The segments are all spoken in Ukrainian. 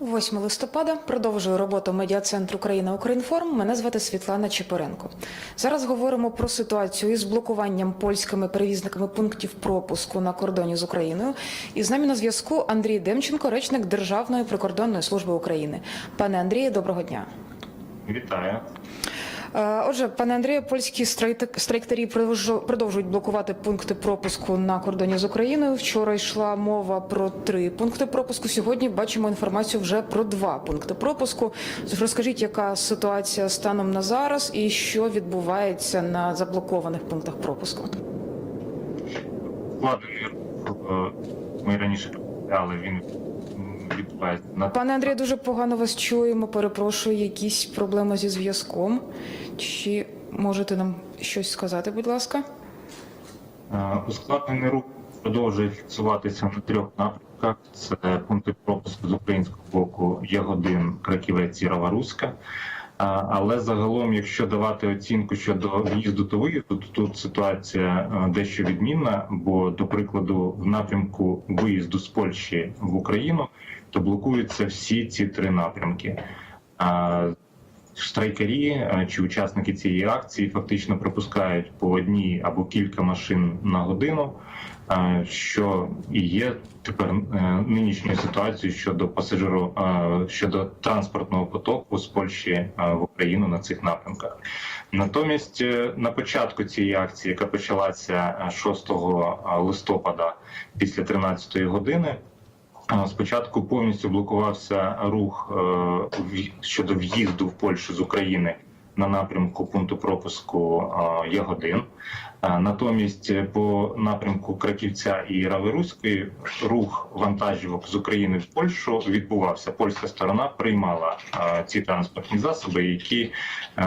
8 листопада продовжую роботу медіа-центру Україна Українформ. Мене звати Світлана Чепоренко. Зараз говоримо про ситуацію із блокуванням польськими перевізниками пунктів пропуску на кордоні з Україною. І з нами на зв'язку Андрій Демченко, речник Державної прикордонної служби України. Пане Андрію, доброго дня. Вітаю. Е, Отже, пане Андрію, польські страйк- страйктарі продовжують блокувати пункти пропуску на кордоні з Україною. Вчора йшла мова про три пункти пропуску. Сьогодні бачимо інформацію вже про два пункти пропуску. Розкажіть, яка ситуація станом на зараз і що відбувається на заблокованих пунктах пропуску? Рух, е, ми раніше повідомляли, він відбувається на Пане Андрію, дуже погано вас чуємо. Перепрошую, якісь проблеми зі зв'язком. Чи можете нам щось сказати, будь ласка? Е, ускладнений рух продовжує фіксуватися на трьох напрямках. Це пункти пропуску з українського боку Ягодин, Краківець і Раваруська. Е, Але загалом, якщо давати оцінку щодо в'їзду та виїзду, то тут ситуація е, дещо відмінна. Бо, до прикладу, в напрямку виїзду з Польщі в Україну то блокуються всі ці три напрямки. Е, Страйкарі е, чи учасники цієї акції фактично пропускають по одній або кілька машин на годину, е, що і є тепер е, нинішньою ситуацією щодо пасажиру е, щодо транспортного потоку з Польщі е, в Україну на цих напрямках. Натомість е, на початку цієї акції, яка почалася е, 6 листопада після 13 години. Спочатку повністю блокувався рух е, щодо в'їзду в Польщу з України на напрямку пункту пропуску е, Ягодин. Е, Натомість по напрямку Краківця і Раверуської рух вантажівок з України в Польщу відбувався. Польська сторона приймала ці транспортні засоби, які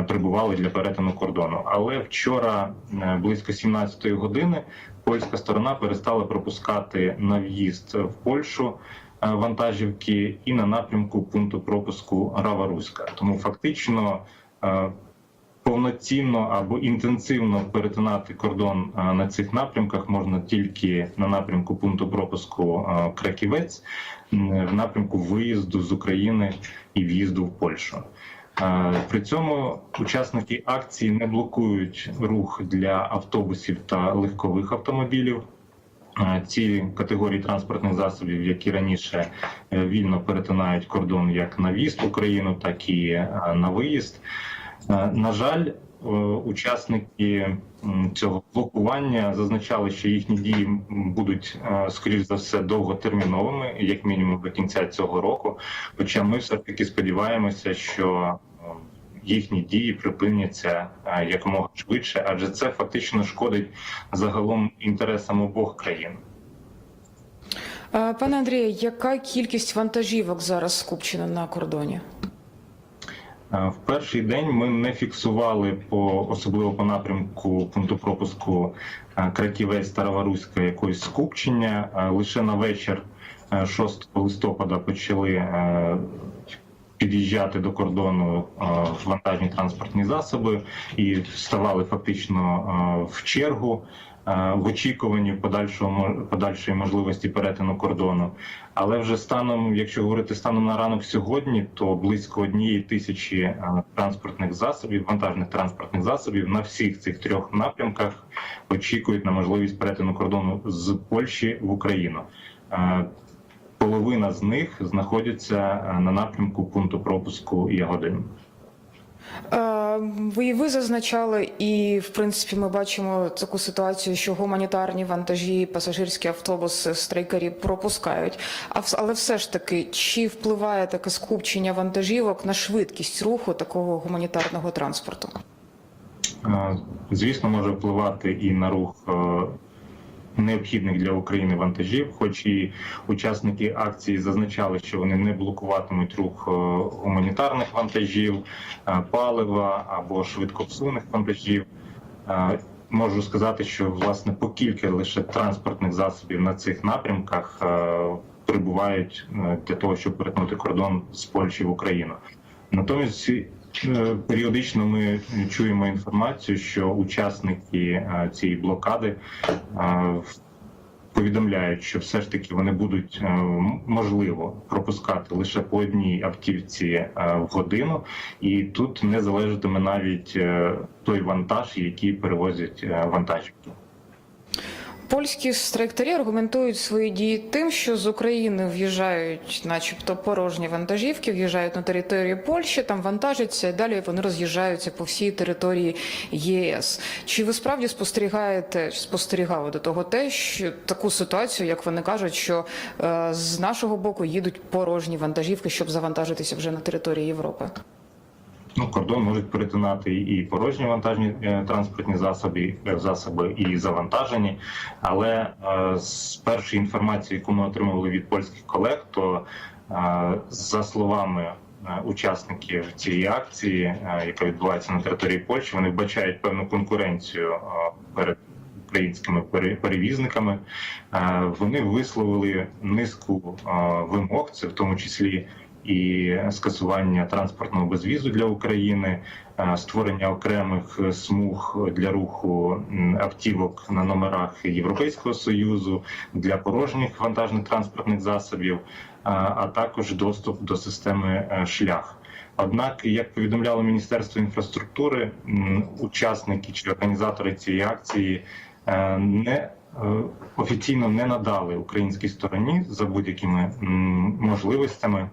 прибували для перетину кордону. Але вчора близько 17 години польська сторона перестала пропускати на в'їзд в Польщу е, вантажівки і на напрямку пункту пропуску Рава-Руська. Тому фактично е, повноцінно або інтенсивно перетинати кордон е, на цих напрямках можна тільки на напрямку пункту пропуску Краківець, в напрямку виїзду з України і в'їзду в Польщу. При цьому учасники акції не блокують рух для автобусів та легкових автомобілів. Ці категорії транспортних засобів, які раніше е, вільно перетинають кордон як на в'їзд в Україну, так і е, на виїзд. Е, На жаль, е, учасники цього блокування зазначали, що їхні дії будуть е, скоріш за все довготерміновими, як мінімум до кінця цього року. Хоча ми все таки сподіваємося, що їхні дії припиняться якомога швидше, адже це фактично шкодить загалом інтересам обох країн. Пане Андрію, яка кількість вантажівок зараз скупчена на кордоні? Е, В перший день ми не фіксували по особливо по напрямку пункту пропуску е, Краківець та Раваруська якогось скупчення. Е, Лише на вечір е, 6 листопада почали під'їжджати до кордону вантажні транспортні засоби і ставали фактично в чергу. Е, В очікуванні подальшого подальшої можливості перетину кордону, але вже станом, якщо говорити станом на ранок сьогодні, то близько однієї тисячі е, транспортних засобів, вантажних транспортних засобів на всіх цих трьох напрямках очікують на можливість перетину кордону з Польщі в Україну. Е, Половина з них знаходяться на напрямку пункту пропуску Ягодин. Е, Ви, зазначали, і в принципі ми бачимо таку ситуацію, що гуманітарні вантажі, пасажирські автобуси, страйкарі пропускають. Але все ж таки, чи впливає таке скупчення вантажівок на швидкість руху такого гуманітарного транспорту? Е, Звісно, може впливати і на рух е, необхідних для України вантажів, хоч і учасники акції зазначали, що вони не блокуватимуть рух е, гуманітарних вантажів, е, палива або швидкопсувних вантажів. Е, Можу сказати, що власне по кілька лише транспортних засобів на цих напрямках прибувають для того, щоб перетнути кордон з Польщі в Україну. Натомість періодично ми чуємо інформацію, що учасники е, цієї блокади е, повідомляють, що все ж таки вони будуть е, можливо пропускати лише по одній автівці е, в годину, і тут не залежатиме навіть е, той вантаж, який перевозять е, вантажівки. Польські страйктарі аргументують свої дії тим, що з України в'їжджають, начебто, порожні вантажівки, в'їжджають на територію Польщі, там вантажаться, і далі вони роз'їжджаються по всій території ЄС. Чи ви справді спостерігаєте, спостерігали до того те, що таку ситуацію, як вони кажуть, що е, з нашого боку їдуть порожні вантажівки, щоб завантажитися вже на території Європи? Ну, кордон можуть перетинати і порожні вантажні е, транспортні засоби, е, засоби і завантажені. Але е, з першої інформації, яку ми отримували від польських колег, то за словами учасників цієї акції, яка відбувається на території Польщі, вони вбачають певну конкуренцію перед українськими пере- перевізниками. Вони висловили низку вимог, це в тому числі і скасування транспортного безвізу для України, е, створення окремих е, смуг для руху автівок на номерах Європейського союзу для порожніх вантажних транспортних засобів, е, а також доступ до системи шлях. Однак, як повідомляло Міністерство інфраструктури, учасники чи організатори цієї акції не офіційно не надали українській стороні за будь-якими можливостями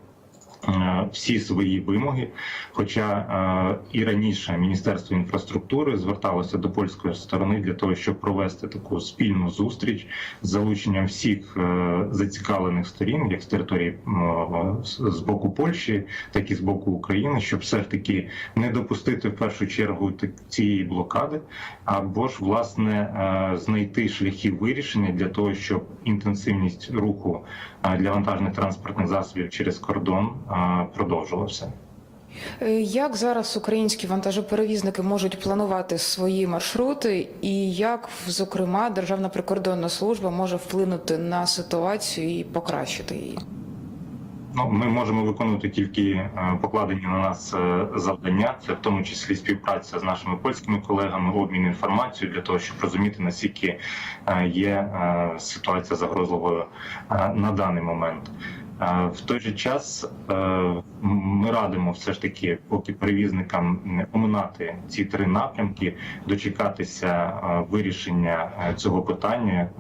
всі свої вимоги. Хоча е, і раніше Міністерство інфраструктури зверталося до польської сторони для того, щоб провести таку спільну зустріч з залученням всіх е, зацікавлених сторін, як з території е, з боку Польщі, так і з боку України, щоб все ж таки не допустити в першу чергу цієї блокади, або ж власне е, знайти шляхи вирішення для того, щоб інтенсивність руху е, для вантажних транспортних засобів через кордон продовжувався. Е, Як зараз українські вантажоперевізники можуть планувати свої маршрути, і як, зокрема, Державна прикордонна служба може вплинути на ситуацію і покращити її? Ну, ми можемо виконувати тільки е, покладені на нас е, завдання, це в тому числі співпраця з нашими польськими колегами, обмін інформацією для того, щоб розуміти наскільки е, є ситуація загрозливою на даний момент. В той же час ми радимо все ж таки, поки перевізникам оминати ці три напрямки, дочекатися е, вирішення е, цього питання, е,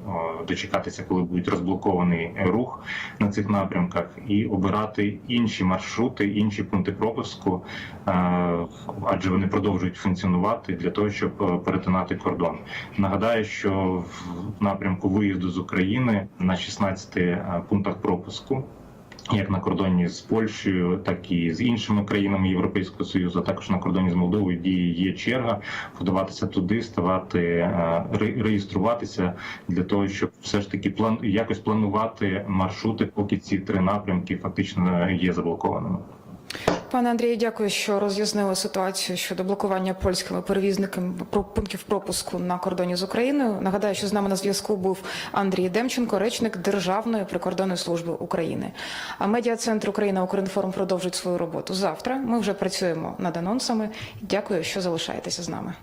дочекатися, коли буде розблокований рух на цих напрямках, і обирати інші маршрути, інші пункти пропуску, адже вони продовжують функціонувати для того, щоб перетинати кордон. Нагадаю, що в напрямку виїзду з України на 16 е, пунктах пропуску як на кордоні з Польщею, так і з іншими країнами Європейського союзу, а також на кордоні з Молдовою діє є черга подаватися туди, ставати е, реєструватися для того, щоб все ж таки план якось планувати маршрути, поки ці три напрямки фактично є заблокованими. Пане Андрію, дякую, що роз'яснили ситуацію щодо блокування польськими перевізниками пунктів пропуску на кордоні з Україною. Нагадаю, що з нами на зв'язку був Андрій Демченко, речник Державної прикордонної служби України. А медіа центр Україна Укрінформ продовжить свою роботу завтра. Ми вже працюємо над анонсами. Дякую, що залишаєтеся з нами.